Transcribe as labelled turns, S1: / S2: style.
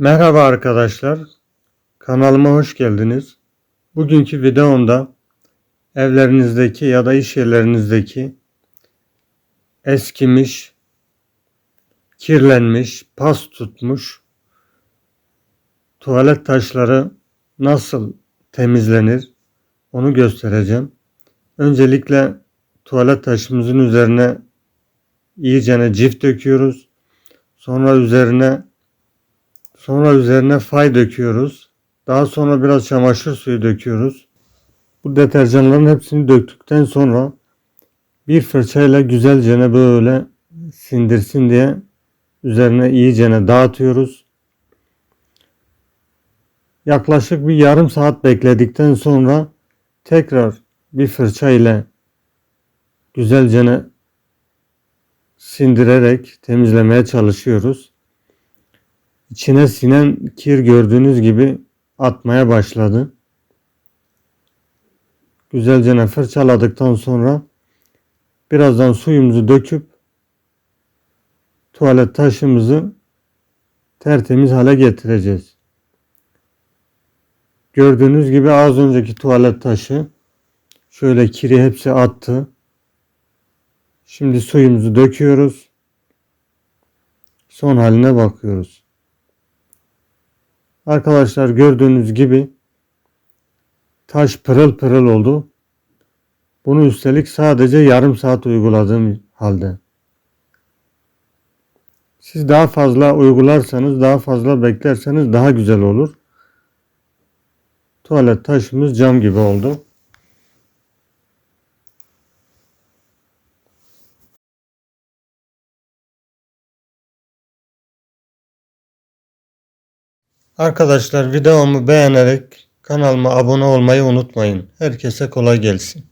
S1: Merhaba arkadaşlar. Kanalıma hoş geldiniz. Bugünkü videomda evlerinizdeki ya da iş yerlerinizdeki eskimiş, kirlenmiş, pas tutmuş tuvalet taşları nasıl temizlenir onu göstereceğim. Öncelikle tuvalet taşımızın üzerine iyicene cift döküyoruz. Sonra üzerine Sonra üzerine fay döküyoruz. Daha sonra biraz çamaşır suyu döküyoruz. Bu deterjanların hepsini döktükten sonra bir fırçayla güzelce böyle sindirsin diye üzerine iyicene dağıtıyoruz. Yaklaşık bir yarım saat bekledikten sonra tekrar bir fırça ile güzelce sindirerek temizlemeye çalışıyoruz. İçine sinen kir gördüğünüz gibi atmaya başladı. Güzelce fırçaladıktan sonra birazdan suyumuzu döküp tuvalet taşımızı tertemiz hale getireceğiz. Gördüğünüz gibi az önceki tuvalet taşı şöyle kiri hepsi attı. Şimdi suyumuzu döküyoruz. Son haline bakıyoruz. Arkadaşlar gördüğünüz gibi taş pırıl pırıl oldu. Bunu üstelik sadece yarım saat uyguladığım halde. Siz daha fazla uygularsanız, daha fazla beklerseniz daha güzel olur. Tuvalet taşımız cam gibi oldu. Arkadaşlar videomu beğenerek kanalıma abone olmayı unutmayın. Herkese kolay gelsin.